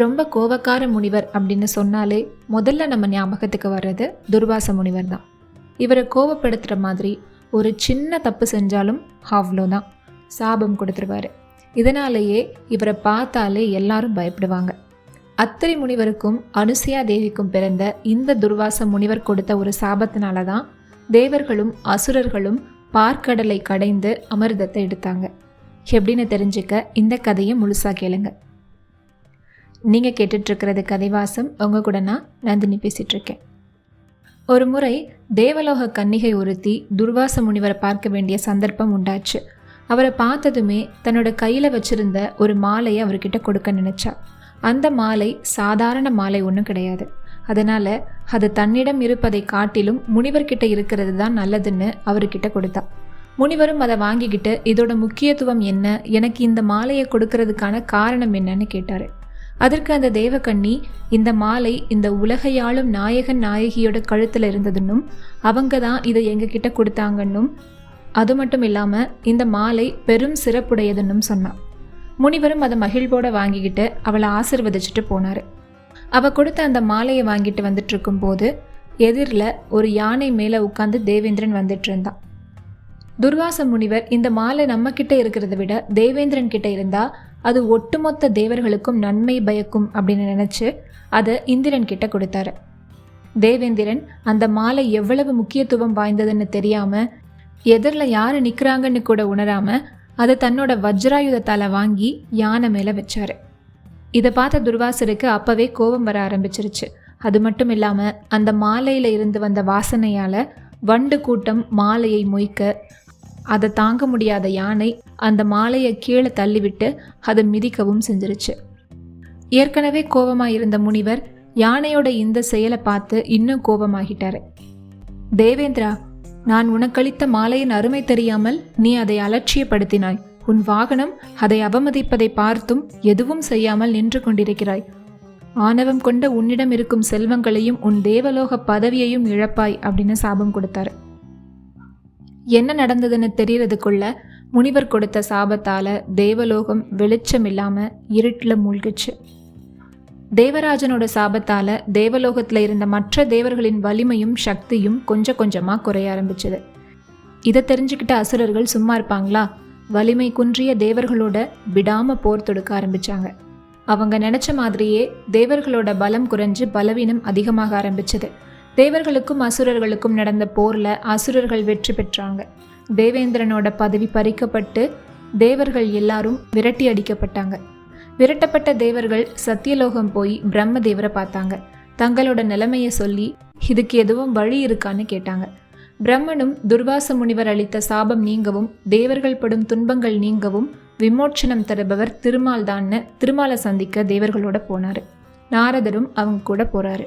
ரொம்ப கோபக்கார முனிவர் அப்படின்னு சொன்னாலே முதல்ல நம்ம ஞாபகத்துக்கு வர்றது துர்வாச முனிவர் தான். இவரை கோபப்படுத்துகிற மாதிரி ஒரு சின்ன தப்பு செஞ்சாலும் அவ்வளோதான். சாபம் கொடுத்துருவாரு. இதனாலேயே இவரை பார்த்தாலே எல்லாரும் பயப்படுவாங்க. அத்திரி முனிவருக்கும் அனுசியா தேவிக்கும் பிறந்த இந்த துர்வாச முனிவர் கொடுத்த ஒரு சாபத்தினால தான் தேவர்களும் அசுரர்களும் பார்க்கடலை கடைந்து அமிர்தத்தை எடுத்தாங்க. எப்படின்னு தெரிஞ்சுக்க இந்த கதையை முழுசாக கேளுங்கள் நீங்கள் கேட்டுட்ருக்கிறது கதைவாசம். உங்கள் கூட நான் நந்தினி பேசிகிட்ருக்கேன் ஒரு முறை தேவலோக கன்னிகை ஒருத்தி துர்வாச முனிவரை பார்க்க வேண்டிய சந்தர்ப்பம் உண்டாச்சு. அவரை பார்த்ததுமே தன்னோட கையில் வச்சிருந்த ஒரு மாலையை அவர்கிட்ட கொடுக்க நினச்சா. அந்த மாலை சாதாரண மாலை ஒன்றும் கிடையாது. அதனால் அது தன்னிடம் இருப்பதை காட்டிலும் முனிவர்கிட்ட இருக்கிறது தான் நல்லதுன்னு அவர்கிட்ட கொடுத்தா. முனிவரும் அதை வாங்கிக்கிட்டு இதோட முக்கியத்துவம் என்ன? எனக்கு இந்த மாலையை கொடுக்கறதுக்கான காரணம் என்னன்னு கேட்டார். அதற்கு அந்த தேவகண்ணி இந்த மாலை இந்த உலகையாளும் நாயகன் நாயகியோட கழுத்தில் இருந்ததுன்னும் அவங்க தான் இதை எங்ககிட்ட கொடுத்தாங்கன்னும் அது மட்டும் இல்லாமல் இந்த மாலை பெரும் சிறப்புடையதுன்னும் சொன்னான் முனிவரும் அதை மகிழ்வோட வாங்கிக்கிட்டு அவளை ஆசிர்வதிச்சுட்டு போனார். அவ கொடுத்த அந்த மாலையை வாங்கிட்டு வந்துட்டு இருக்கும்போது எதிரில் ஒரு யானை மேலே உட்காந்து தேவேந்திரன் வந்துட்டு இருந்தான் துர்வாச முனிவர் இந்த மாலை நம்ம இருக்கிறத விட தேவேந்திரன் கிட்ட இருந்தால் அது ஒட்டுமொத்த தேவர்களுக்கும் நன்மை பயக்கும் அப்படின்னு நினச்சி அதை இந்திரன் கிட்ட கொடுத்தாரு. தேவேந்திரன் அந்த மாலை எவ்வளவு முக்கியத்துவம் வாய்ந்ததுன்னு தெரியாம எதிரில் யார் நிற்கிறாங்கன்னு கூட உணராம அதை தன்னோட வஜ்ராயுதத்தால் வாங்கி யானை மேலே வச்சார். இதை பார்த்த துர்வாசருக்கு அப்போவே கோபம் வர ஆரம்பிச்சிருச்சு. அது மட்டும் இல்லாமல் அந்த மாலையில் இருந்து வந்த வாசனையால் வண்டு கூட்டம் மாலையை மொய்க்க அதை தாங்க முடியாத யானை அந்த மாலையை கீழே தள்ளிவிட்டு அதை மிதிக்கவும் செஞ்சிருச்சு. ஏற்கனவே கோபமாக இருந்த முனிவர் யானையோட இந்த செயலை பார்த்து இன்னும் கோபமாகிட்டாரு. தேவேந்திரா நான் உனக்களித்த மாலையின் அருமை தெரியாமல் நீ அதை அலட்சியப்படுத்தினாய். உன் வாகனம் அதை அவமதிப்பதை பார்த்தும் எதுவும் செய்யாமல் நின்று கொண்டிருக்கிறாய். ஆணவம் கொண்ட உன்னிடம் இருக்கும் செல்வங்களையும் உன் தேவலோக பதவியையும் இழப்பாய் அப்படின்னு சாபம் கொடுத்தாரு. என்ன நடந்ததுன்னு தெரியறதுக்குள்ள முனிவர் கொடுத்த சாபத்தால தேவலோகம் வெளிச்சம் இல்லாம இருட்டில் மூழ்கிச்சு. தேவராஜனோட சாபத்தால தேவலோகத்துல இருந்த மற்ற தேவர்களின் வலிமையும் சக்தியும் கொஞ்சம் கொஞ்சமா குறைய ஆரம்பிச்சது. இதை தெரிஞ்சுக்கிட்ட அசுரர்கள் சும்மா இருப்பாங்களா? வலிமை குன்றிய தேவர்களோட விடாம போர் தொடுக்க ஆரம்பிச்சாங்க. அவங்க நினைச்ச மாதிரியே தேவர்களோட பலம் குறைஞ்சு பலவீனம் அதிகமாக ஆரம்பிச்சது. தேவர்களுக்கும் அசுரர்களுக்கும் நடந்த போரில் அசுரர்கள் வெற்றி பெற்றாங்க. தேவேந்திரனோட பதவி பறிக்கப்பட்டு தேவர்கள் எல்லாரும் விரட்டி அடிக்கப்பட்டாங்க. விரட்டப்பட்ட தேவர்கள் சத்தியலோகம் போய் பிரம்மதேவரை பார்த்தாங்க. தங்களோட நிலைமையை சொல்லி இதுக்கு எதுவும் வழி இருக்கான்னு கேட்டாங்க. பிரம்மனும் துர்வாச முனிவர் அளித்த சாபம் நீங்கவும் தேவர்கள் படும் துன்பங்கள் நீங்கவும் விமோச்சனம் தருபவர் திருமால் தான்னு திருமாலை சந்திக்க தேவர்களோட போனார். நாரதரும் அவங்க கூட போறாரு.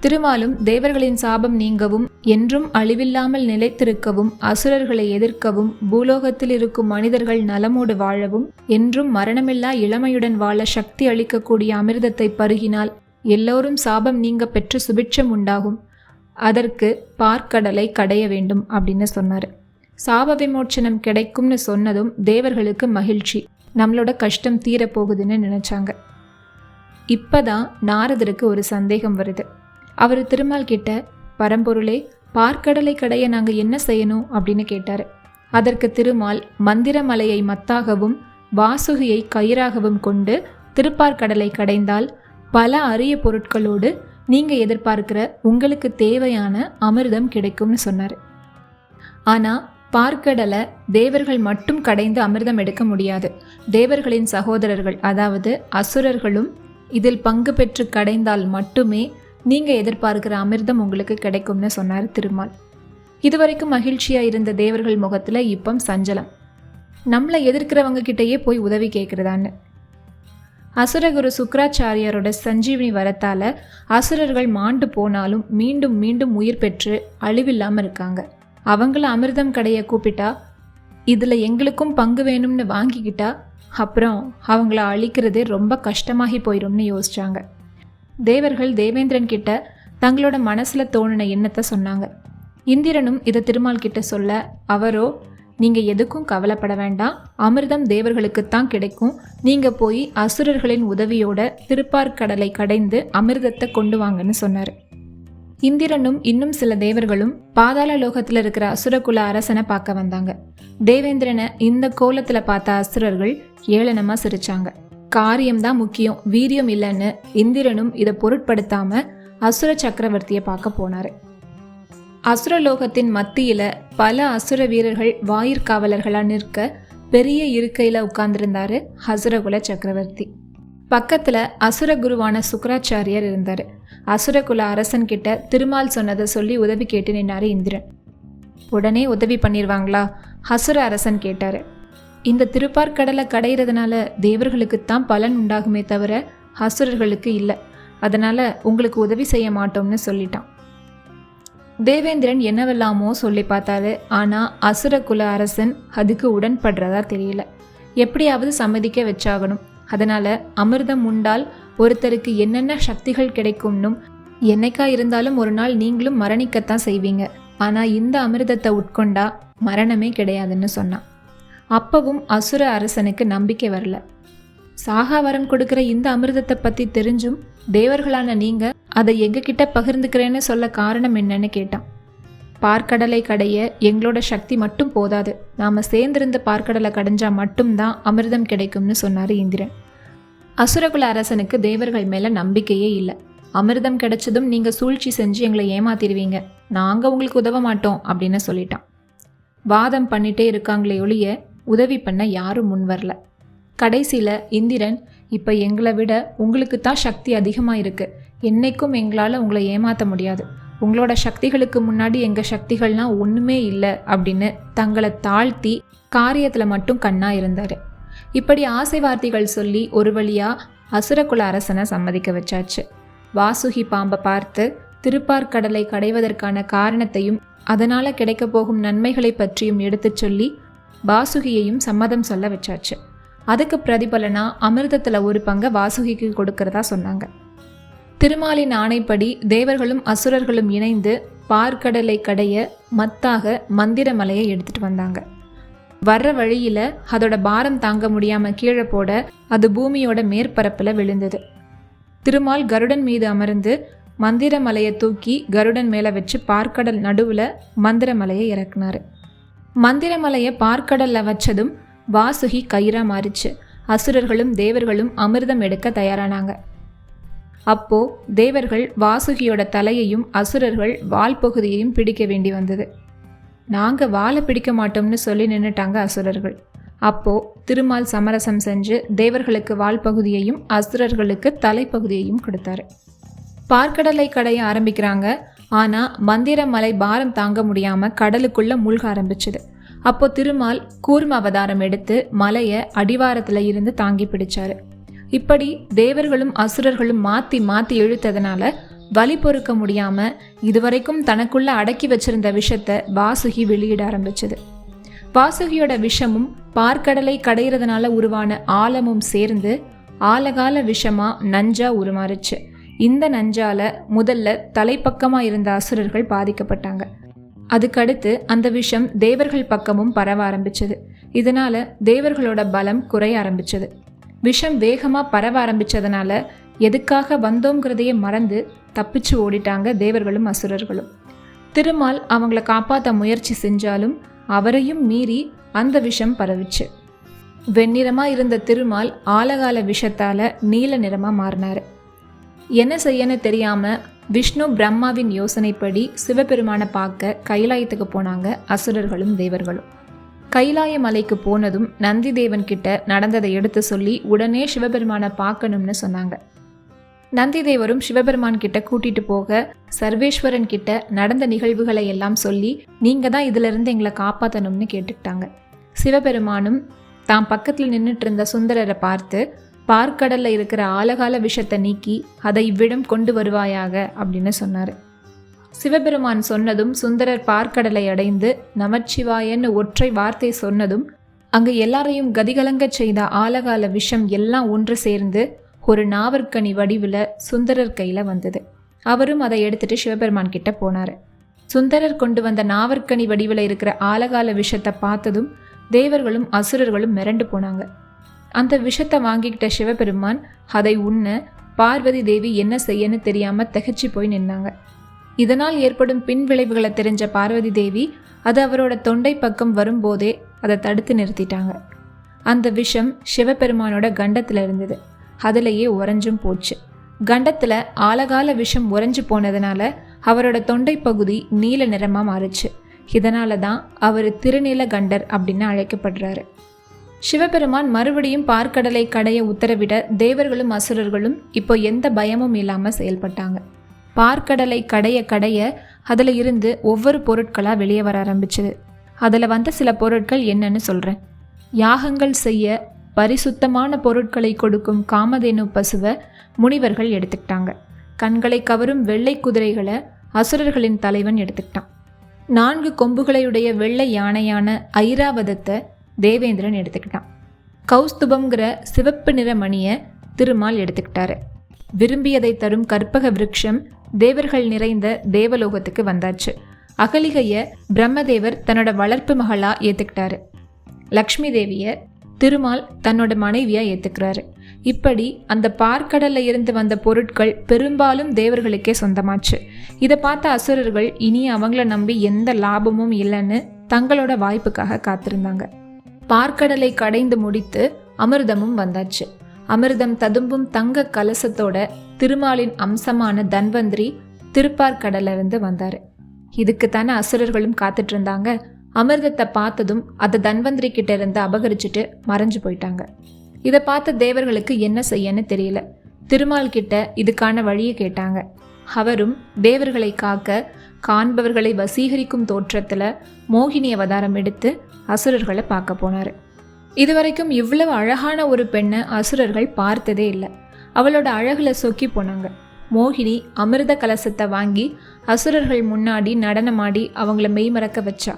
திருமாலும் தேவர்களின் சாபம் நீங்கவும் என்றும் அழிவில்லாமல் நிலைத்திருக்கவும் அசுரர்களை எதிர்க்கவும் பூலோகத்தில் இருக்கும் மனிதர்கள் நலமோடு வாழவும் என்றும் மரணமில்லா இளமையுடன் வாழ சக்தி அளிக்கக்கூடிய அமிர்தத்தை பருகினால் எல்லோரும் சாபம் நீங்க பெற்று சுபிட்சம் உண்டாகும். அதற்கு பார்க்கடலை கடைய வேண்டும் அப்படின்னு சொன்னார். சாப விமோச்சனம் கிடைக்கும்னு சொன்னதும் தேவர்களுக்கு மகிழ்ச்சி. நம்மளோட கஷ்டம் தீரப்போகுதுன்னு நினைச்சாங்க. இப்பதான் நாரதருக்கு ஒரு சந்தேகம் வருது. அவர் திருமால் கிட்ட பரம்பொருளே பார்க்கடலை கடைய நாங்கள் என்ன செய்யணும்? அப்படின்னு கேட்டார். அதற்கு திருமால் மந்திரமலையை மத்தாகவும் வாசுகியை கயிறாகவும் கொண்டு திருப்பார்கடலை கடைந்தால் பல அரிய பொருட்களோடு நீங்கள் எதிர்பார்க்கிற உங்களுக்கு தேவையான அமிர்தம் கிடைக்கும்னு சொன்னார். ஆனால் பார்க்கடலை தேவர்கள் மட்டும் கடைந்து அமிர்தம் எடுக்க முடியாது. தேவர்களின் சகோதரர்கள் அதாவது அசுரர்களும் இதில் பங்கு பெற்று கடைந்தால் மட்டுமே நீங்கள் எதிர்பார்க்கிற அமிர்தம் உங்களுக்கு கிடைக்கும்னு சொன்னார் திருமால். இதுவரைக்கும் மகிழ்ச்சியாக இருந்த தேவர்கள் முகத்தில் இப்போ சஞ்சலம். நம்மளை எதிர்க்கிறவங்க கிட்டேயே போய் உதவி கேட்குறதான்னு அசுரகுரு சுக்கராச்சாரியரோட சஞ்சீவினி வரத்தால் அசுரர்கள் மாண்டு போனாலும் மீண்டும் மீண்டும் உயிர் பெற்று அழிவில்லாமல் இருக்காங்க. அவங்கள அமிர்தம் கடையை கூப்பிட்டா இதில் எங்களுக்கும் பங்கு வேணும்னு வாங்கிக்கிட்டா அப்புறம் அவங்கள அழிக்கிறதே ரொம்ப கஷ்டமாகி போயிடும்னு யோசிச்சாங்க. தேவர்கள் தேவேந்திரன் கிட்ட தங்களோட மனசில் தோணின எண்ணத்தை சொன்னாங்க. இந்திரனும் இதை திருமால் கிட்ட சொல்ல அவரோ நீங்க எதுக்கும் கவலைப்பட வேண்டாம். அமிர்தம் தேவர்களுக்குத்தான் கிடைக்கும். நீங்க போய் அசுரர்களின் உதவியோட திருப்பார்கடலை கடைந்து அமிர்தத்தை கொண்டு வாங்கன்னு சொன்னாரு. இந்திரனும் இன்னும் சில தேவர்களும் பாதாள லோகத்துல இருக்கிற அசுரகுல அரசனை பார்க்க வந்தாங்க. தேவேந்திரனை இந்த கோலத்துல பார்த்த அசுரர்கள் ஏளனமா சிரிச்சாங்க. காரியம்தான் முக்கியம் வீரியம் இல்லைன்னு இந்திரனும் இதை பொருட்படுத்தாம அசுர சக்கரவர்த்தியை பார்க்க போனாரு. அசுரலோகத்தின் மத்தியில பல அசுர வீரர்கள் வாயிற்காவலர்களா நிற்க பெரிய இருக்கையில உட்கார்ந்திருந்தாரு ஹசுரகுல சக்கரவர்த்தி. பக்கத்துல அசுர குருவான சுக்கராச்சாரியர் இருந்தாரு. அசுரகுல அரசன் கிட்ட திருமால் சொன்னதை சொல்லி உதவி கேட்டு நின்னாரு இந்திரன். உடனே உதவி பண்ணிடுவாங்களா அசுர அரசன் கேட்டாரு. இந்த திருப்பார்கடலை கடையிறதுனால தேவர்களுக்குத்தான் பலன் உண்டாகுமே தவிர அசுரர்களுக்கு இல்லை. அதனால உங்களுக்கு உதவி செய்ய மாட்டோம்னு சொல்லிட்டான். தேவேந்திரன் என்னவெல்லாமோ சொல்லி பார்த்தாரு. ஆனா அசுரகுல அரசன் அதுக்கு உடன்படுறதா தெரியல. எப்படியாவது சம்மதிக்க வச்சாகணும். அதனால அமிர்தம் உண்டால் ஒருத்தருக்கு என்னென்ன சக்திகள் கிடைக்கும்னும் என்னைக்கா இருந்தாலும் ஒரு நாள் நீங்களும் மரணிக்கத்தான் செய்வீங்க. ஆனால் இந்த அமிர்தத்தை உட்கொண்டா மரணமே கிடையாதுன்னு சொன்னான். அப்பவும் அசுர அரசனுக்கு நம்பிக்கை வரல. சாகா வரம் இந்த அமிர்தத்தை பற்றி தெரிஞ்சும் தேவர்களான நீங்க அதை எங்ககிட்ட பகிர்ந்துக்கிறேன்னு சொல்ல காரணம் என்னன்னு கேட்டான். பார்க்கடலை கடைய எங்களோட சக்தி மட்டும் போதாது. நாம சேர்ந்திருந்த பார்க்கடலை கடைஞ்சா மட்டும்தான் அமிர்தம் கிடைக்கும்னு சொன்னாரு இந்திரன். அசுரகுல அரசனுக்கு தேவர்கள் மேல நம்பிக்கையே இல்லை. அமிர்தம் கிடைச்சதும் நீங்க சூழ்ச்சி செஞ்சு எங்களை ஏமாத்திடுவீங்க. நாங்கள் உங்களுக்கு உதவ மாட்டோம் அப்படின்னு சொல்லிட்டான். வாதம் பண்ணிட்டே இருக்காங்களே ஒழிய உதவி பண்ண யாரும் முன் வரல. கடைசியில் இந்திரன் இப்போ எங்களை விட உங்களுக்கு தான் சக்தி அதிகமாக இருக்குது என்னைக்கும் எங்களால் உங்களை ஏமாற்ற முடியாது. உங்களோட சக்திகளுக்கு முன்னாடி எங்கள் சக்திகள்லாம் ஒன்றுமே இல்லை அப்படின்னு தங்களை தாழ்த்தி காரியத்தில் மட்டும் கண்ணா இருந்தார். இப்படி ஆசை வார்த்தைகள் சொல்லி ஒரு வழியாக அசுரகுல அரசனை சம்மதிக்க வச்சாச்சு. வாசுகி பாம்பை பார்த்து திருப்பார்கடலை கடைவதற்கான காரணத்தையும் அதனால் கிடைக்க போகும் நன்மைகளை பற்றியும் எடுத்துச் சொல்லி வாசுகியையும் சம்மதம் சொல்ல வச்சாச்சு. அதுக்கு பிரதிபலனா அமிர்தத்தில் ஒரு பங்கை வாசுகிக்கு கொடுக்கறதா சொன்னாங்க. திருமாலின் ஆணைப்படி தேவர்களும் அசுரர்களும் இணைந்து பார்க்கடலை கடைய மத்தாக மந்திர மலையை எடுத்துட்டு வந்தாங்க. வர்ற வழியில அதோட பாரம் தாங்க முடியாம கீழே போட அது பூமியோட மேற்பரப்புல விழுந்தது. திருமால் கருடன் மீது அமர்ந்து மந்திர மலையை தூக்கி கருடன் மேல வச்சு பார்க்கடல் நடுவுல மந்திரமலையை இறக்குனாரு. மந்திரமலையை பார்க்கடல்ல வச்சதும் வாசுகி கயிறா மாறிச்சு. அசுரர்களும் தேவர்களும் அமிர்தம் எடுக்க தயாரானாங்க. அப்போ தேவர்கள் வாசுகியோட தலையையும் அசுரர்கள் வால் பகுதியையும் பிடிக்க வேண்டி வந்தது. நாங்க வாழை பிடிக்க மாட்டோம்னு சொல்லி நின்றுட்டாங்க அசுரர்கள். அப்போ திருமால் சமரசம் செஞ்சு தேவர்களுக்கு வால் பகுதியையும் அசுரர்களுக்கு தலைப்பகுதியையும் கொடுத்தாரு. பார்க்கடலை கடைய ஆரம்பிக்கிறாங்க. ஆனால் மந்திரமலை பாரம் தாங்க முடியாமல் கடலுக்குள்ளே மூழ்க ஆரம்பிச்சது. அப்போ திருமால் கூர்ம அவதாரம் எடுத்து மலையை அடிவாரத்தில் இருந்து தாங்கி பிடிச்சாரு. இப்படி தேவர்களும் அசுரர்களும் மாற்றி மாற்றி இழுத்ததுனால வலி பொறுக்க முடியாமல் இதுவரைக்கும் தனக்குள்ளே அடக்கி வச்சிருந்த விஷத்தை வாசுகி வெளியிட ஆரம்பிச்சது. வாசுகியோட விஷமும் பார்க்கடலை கடையிறதுனால உருவான ஆழமும் சேர்ந்து ஆலகால விஷமா நஞ்சா உருமாறுச்சு. இந்த நஞ்சால முதல்ல தலைப்பக்கமா இருந்த அசுரர்கள் பாதிக்கப்பட்டாங்க. அதுக்கடுத்து அந்த விஷம் தேவர்கள் பக்கமும் பரவ ஆரம்பிச்சது. இதனால தேவர்களோட பலம் குறைய ஆரம்பிச்சது. விஷம் வேகமா பரவ ஆரம்பிச்சதுனால எதுக்காக வந்தோங்கிறதையே மறந்து தப்பிச்சு ஓடிட்டாங்க தேவர்களும் அசுரர்களும். திருமால் அவங்கள காப்பாற்ற முயற்சி செஞ்சாலும் அவரையும் மீறி அந்த விஷம் பரவிச்சு. வெண்ணிறமா இருந்த திருமால் ஆலகால விஷத்தால நீல நிறமா மாறினாரு. என்ன செய்யன்னு தெரியாம விஷ்ணு பிரம்மாவின் யோசனைப்படி சிவபெருமானை பார்க்க கைலாயத்துக்கு போனாங்க அசுரர்களும் தேவர்களும். கைலாய மலைக்கு போனதும் நந்தி தேவன் கிட்ட நடந்ததை எடுத்து சொல்லி உடனே சிவபெருமானை பார்க்கணும்னு சொன்னாங்க. நந்தி தேவரும் சிவபெருமான் கிட்ட கூட்டிட்டு போக சர்வேஸ்வரன் கிட்ட நடந்த நிகழ்வுகளை எல்லாம் சொல்லி நீங்க தான் இதுல இருந்து எங்களை காப்பாற்றணும்னு கேட்டுக்கிட்டாங்க. சிவபெருமானும் தாம் பக்கத்தில் நின்றுட்டு இருந்த சுந்தரரை பார்த்து பார்க்கடலில் இருக்கிற ஆலகால விஷத்தை நீக்கி அதை இவ்விடம் கொண்டு வருவாயாக அப்படின்னு சொன்னார். சிவபெருமான் சொன்னதும் சுந்தரர் பார்க்கடலை அடைந்து நமச்சிவாயன்னு ஒற்றை வார்த்தை சொன்னதும் அங்கு எல்லாரையும் கதிகலங்கச் செய்த ஆலகால விஷம் எல்லாம் ஒன்று சேர்ந்து ஒரு நாவற்கனி வடிவில் சுந்தரர் கையில் வந்தது. அவரும் அதை எடுத்துட்டு சிவபெருமான் கிட்ட போனார். சுந்தரர் கொண்டு வந்த நாவற்கனி வடிவில் இருக்கிற ஆலகால விஷத்தை பார்த்ததும் தேவர்களும் அசுரர்களும் மிரண்டு போனாங்க. அந்த விஷத்தை வாங்கிக்கிட்ட சிவபெருமான் அதை உண்ண பார்வதி தேவி என்ன செய்யன்னு தெரியாம திகச்சு போய் நின்னாங்க. இதனால் ஏற்படும் பின் விளைவுகளை தெரிஞ்ச பார்வதி தேவி அது அவரோட தொண்டை பக்கம் வரும்போதே அதை தடுத்து நிறுத்திட்டாங்க. அந்த விஷம் சிவபெருமானோட கண்டத்தில் இருந்தது. அதிலேயே உறைஞ்சும் போச்சு. கண்டத்தில் ஆலகால விஷம் உறைஞ்சு போனதுனால அவரோட தொண்டை பகுதி நீல நிறமாக மாறுச்சு. இதனால தான் அவர் திருநீல கண்டர் அப்படின்னு அழைக்கப்படுறாரு. சிவபெருமான் மறுபடியும் பார்க்கடலை கடைய உத்தரவிட தேவர்களும் அசுரர்களும் இப்போ எந்த பயமும் இல்லாமல் செயல்பட்டாங்க. பார்க்கடலை கடைய கடைய அதில் இருந்து ஒவ்வொரு பொருட்களாக வெளியே வர ஆரம்பிச்சது. அதில் வந்த சில பொருட்கள் என்னன்னு சொல்கிறேன் யாகங்கள் செய்ய பரிசுத்தமான பொருட்களை கொடுக்கும் காமதேனு பசுவை முனிவர்கள் எடுத்துக்கிட்டாங்க. கண்களை கவரும் வெள்ளை குதிரைகளை அசுரர்களின் தலைவன் எடுத்துக்கிட்டான். நான்கு கொம்புகளையுடைய வெள்ளை யானையான ஐராவதத்தை தேவேந்திரன் எடுத்துக்கிட்டான். கௌஸ்துபங்கிற சிவப்பு நிற மணியை திருமால் எடுத்துக்கிட்டாரு. விரும்பியதை தரும் கற்பக விருட்சம் தேவர்கள் நிறைந்த தேவலோகத்துக்கு வந்தாச்சு. அகலிகைய பிரம்மதேவர் தன்னோட வளர்ப்பு மகளா ஏத்துக்கிட்டாரு. லக்ஷ்மி தேவிய திருமால் தன்னோட மனைவியா ஏத்துக்கிறாரு. இப்படி அந்த பார்க்கடல்ல இருந்து வந்த பொருட்கள் பெரும்பாலும் தேவர்களுக்கே சொந்தமாச்சு. இதை பார்த்த அசுரர்கள் இனி அவங்கள நம்பி எந்த லாபமும் இல்லைன்னு தங்களோட வாய்ப்புக்காக காத்திருந்தாங்க. பார்க்கடலை கடைந்து முடித்து அமிர்தமும் வந்தாச்சு. அமிர்தம் ததும்பும் தங்க கலசத்தோட திருமாலின் அம்சமான தன்வந்திரி திருப்பார்கடல்ல இருந்து வந்தாரு. இதுக்கு தானே அசுரர்களும் காத்துட்டு இருந்தாங்க அமிர்தத்தை பார்த்ததும் அதை தன்வந்திரி கிட்ட இருந்து அபகரிச்சுட்டு மறைஞ்சு போயிட்டாங்க. இதை பார்த்த தேவர்களுக்கு என்ன செய்யன்னு தெரியல. திருமால் கிட்ட இதுக்கான வழியை கேட்டாங்க. அவரும் தேவர்களை காக்க காண்பவர்களை வசீகரிக்கும் தோற்றத்தில் மோகினி அவதாரம் எடுத்து அசுரர்களை பார்க்க போனார். இதுவரைக்கும் இவ்வளவு அழகான ஒரு பெண்ணை அசுரர்கள் பார்த்ததே இல்லை. அவளோட அழகில் சொக்கி போனாங்க. மோகினி அமிர்த கலசத்தை வாங்கி அசுரர்கள் முன்னாடி நடனமாடி அவங்கள மெய்மறக்க வச்சா.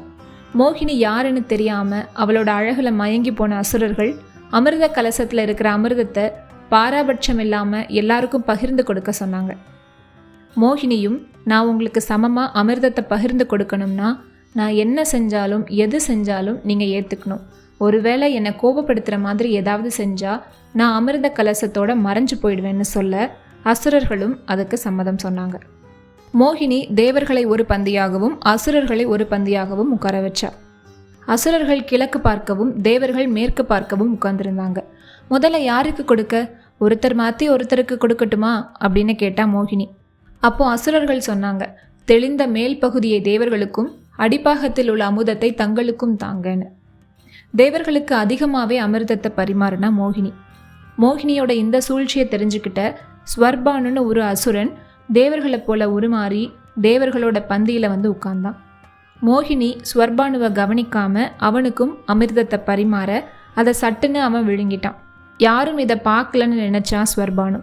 மோகினி யாருன்னு தெரியாமல் அவளோட அழகில் மயங்கி போன அசுரர்கள் அமிர்த கலசத்தில் இருக்கிற அமிர்தத்தை பாராபட்சம் இல்லாமல் எல்லாருக்கும் பகிர்ந்து கொடுக்க சொன்னாங்க. மோகினியும் நான் உங்களுக்கு சமமாக அமிர்தத்தை பகிர்ந்து கொடுக்கணும்னா நான் என்ன செஞ்சாலும் எது செஞ்சாலும் நீங்கள் ஏற்றுக்கணும் ஒருவேளை என்னை கோபப்படுத்துகிற மாதிரி ஏதாவது செஞ்சால் நான் அமிர்த கலசத்தோட மறைஞ்சு போயிடுவேன்னு சொல்ல அசுரர்களும் அதுக்கு சம்மதம் சொன்னாங்க. மோகினி தேவர்களை ஒரு பந்தியாகவும் அசுரர்களை ஒரு பந்தியாகவும் உட்கார வச்சா. அசுரர்கள் கிழக்கு பார்க்கவும் தேவர்கள் மேற்கு பார்க்கவும் உட்கார்ந்துருந்தாங்க. முதல்ல யாருக்கு கொடுக்க? ஒருத்தர் மாற்றி ஒருத்தருக்கு கொடுக்கட்டுமா? அப்படின்னு கேட்டா மோகினி. அப்போ அசுரர்கள் சொன்னாங்க தெளிந்த மேல் பகுதியை தேவர்களுக்கும் அடிப்பாகத்தில் உள்ள அமுதத்தை தங்களுக்கும் தாங்கன்னு. தேவர்களுக்கு அதிகமாகவே அமிர்தத்தை பரிமாறினா மோகினி. மோகினியோட இந்த சூழ்ச்சியை தெரிஞ்சுக்கிட்ட ஸ்வர்பானுன்னு ஒரு அசுரன் தேவர்களை போல உருமாறி தேவர்களோட பந்தியில் வந்து உட்கார்ந்தான். மோகினி ஸ்வர்பானுவை கவனிக்காம அவனுக்கும் அமிர்தத்தை பரிமாற அதை சட்டுன்னு அவன் விழுங்கிட்டான். யாரும் இதை பார்க்கலன்னு நினைச்சான் ஸ்வர்பானு.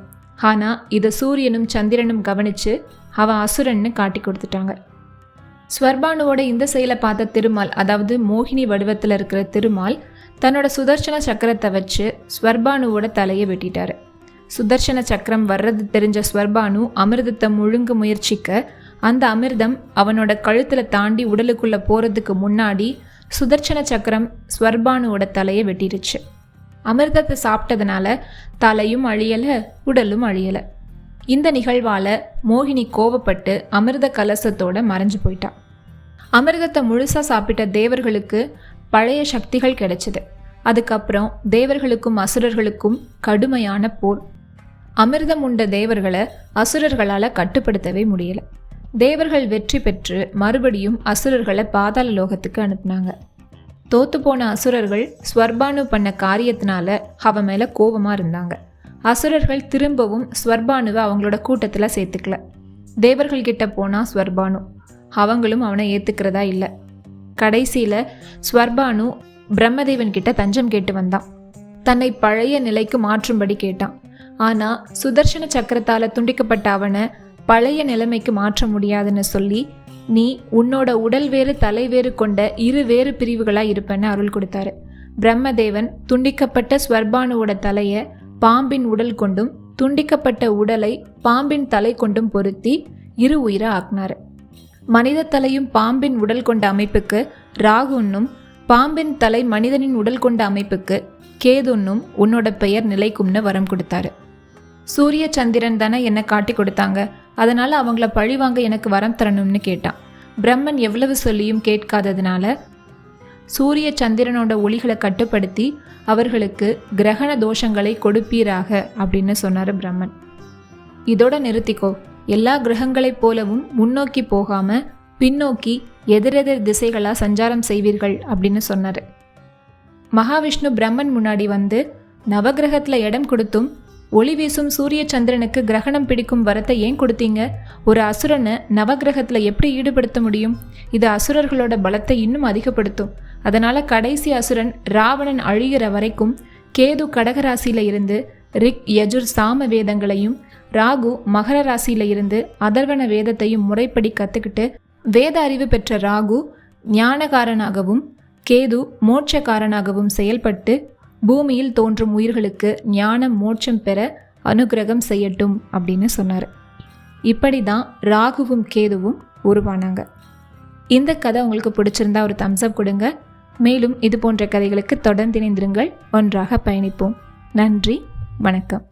ஆனால் இதை சூரியனும் சந்திரனும் கவனித்து அவன் அசுரன்னு காட்டி கொடுத்துட்டாங்க. ஸ்வர்பானுவோட இந்த செயலை பார்த்த திருமால் அதாவது மோகினி வடிவத்தில் இருக்கிற திருமால் தன்னோட சுதர்சன சக்கரத்தை வச்சு ஸ்வர்பானுவோட தலையை வெட்டிட்டாரு. சுதர்சன சக்கரம் வர்றது தெரிஞ்ச ஸ்வர்பானு அமிர்தத்தை முழுங்க முயற்சிக்க அந்த அமிர்தம் அவனோட கழுத்தில் தாண்டி உடலுக்குள்ளே போகிறதுக்கு முன்னாடி சுதர்சன சக்கரம் ஸ்வர்பானுவோட தலையை வெட்டிடுச்சு அமிர்தத்தை சாப்பிட்டதுனால தலையும் அழியலை உடலும் அழியலை. இந்த நிகழ்வால் மோகினி கோவப்பட்டு அமிர்த கலசத்தோட மறைஞ்சு போயிட்டா. அமிர்தத்தை முழுசாக சாப்பிட்ட தேவர்களுக்கு பழைய சக்திகள் கிடைச்சது. அதுக்கப்புறம் தேவர்களுக்கும் அசுரர்களுக்கும் கடுமையான போர். அமிர்தம் உண்ட தேவர்களை அசுரர்களால் கட்டுப்படுத்தவே முடியல. தேவர்கள் வெற்றி பெற்று மறுபடியும் அசுரர்களை பாதாள லோகத்துக்கு அனுப்புனாங்க. தோத்து போன அசுரர்கள் ஸ்வர்பானு பண்ண காரியத்தினால அவன் மேலே கோபமாக இருந்தாங்க. அசுரர்கள் திரும்பவும் ஸ்வர்பானுவை அவங்களோட கூட்டத்தில் சேர்த்துக்கல. தேவர்கள் கிட்ட போனால் ஸ்வர்பானு. அவங்களும் அவனை ஏற்றுக்கிறதா இல்லை. கடைசியில் ஸ்வர்பானு பிரம்மதேவன் கிட்ட தஞ்சம் கேட்டு வந்தான். தன்னை பழைய நிலைக்கு மாற்றும்படி கேட்டான். ஆனால் சுதர்சன சக்கரத்தால் துண்டிக்கப்பட்ட அவனை பழைய நிலைமைக்கு மாற்ற முடியாதுன்னு சொல்லி நீ உன்னோட உடல் வேறு தலை வேறு கொண்ட இரு வேறு பிரிவுகளாக இருப்பேன்னு அருள் கொடுத்தாரு. பிரம்மதேவன் துண்டிக்கப்பட்ட ஸ்வர்பானுவோட தலையை பாம்பின் உடல் கொண்டும் துண்டிக்கப்பட்ட உடலை பாம்பின் தலை கொண்டும் பொருத்தி இரு உயிரை ஆக்குனாரு. மனித தலையும் பாம்பின் உடல் கொண்ட அமைப்புக்கு ராகுன்னும் பாம்பின் தலை மனிதனின் உடல் கொண்ட அமைப்புக்கு கேதுன்னும் உன்னோட பெயர் நிலைக்கும்னு வரம் கொடுத்தாரு. சூரிய சந்திரன் தானே என்னை காட்டி கொடுத்தாங்க? அதனால அவங்கள பழிவாங்க எனக்கு வரம் தரணும்னு கேட்டான். பிரம்மன் எவ்வளவு சொல்லியும் கேட்காததுனால சூரிய சந்திரனோட ஒளிகளை கட்டுப்படுத்தி அவர்களுக்கு கிரகண தோஷங்களை கொடுப்பீராக அப்படின்னு சொன்னார் பிரம்மன். இதோட நிறுத்திக்கோ. எல்லா கிரகங்களைப் போலவும் முன்னோக்கி போகாம பின்னோக்கி எதிரெதிர் திசைகளாக சஞ்சாரம் செய்வீர்கள் அப்படின்னு சொன்னார். மகாவிஷ்ணு பிரம்மன் முன்னாடி வந்து நவகிரகத்தில் இடம் கொடுத்தும் ஒளி வீசும் சூரிய சந்திரனுக்கு கிரகணம் பிடிக்கும் வரத்தை ஏன் கொடுத்தீங்க? ஒரு அசுரனை நவகிரகத்தில் எப்படி ஈடுபடுத்த முடியும்? இது அசுரர்களோட பலத்தை இன்னும் அதிகப்படுத்தும். அதனால் கடைசி அசுரன் ராவணன் அழிகிற வரைக்கும் கேது கடகராசியில இருந்து ரிக் யஜுர் சாம வேதங்களையும் ராகு மகர ராசியில இருந்து அதர்வன வேதத்தையும் முறைப்படி கற்றுக்கிட்டு வேத அறிவு பெற்ற ராகு ஞானகாரனாகவும் கேது மோட்சக்காரனாகவும் செயல்பட்டு பூமியில் தோன்றும் உயிர்களுக்கு ஞானம் மோட்சம் பெற அனுகிரகம் செய்யட்டும் அப்படின்னு சொன்னார். இப்படி தான் ராகுவும் கேதுவும் உருவானாங்க. இந்த கதை உங்களுக்கு பிடிச்சிருந்தா ஒரு தம்ஸ்அப் கொடுங்க. மேலும் இது போன்ற கதைகளுக்கு தொடர்ந்து இணைந்திருங்கள். ஒன்றாக பயணிப்போம். நன்றி. வணக்கம்.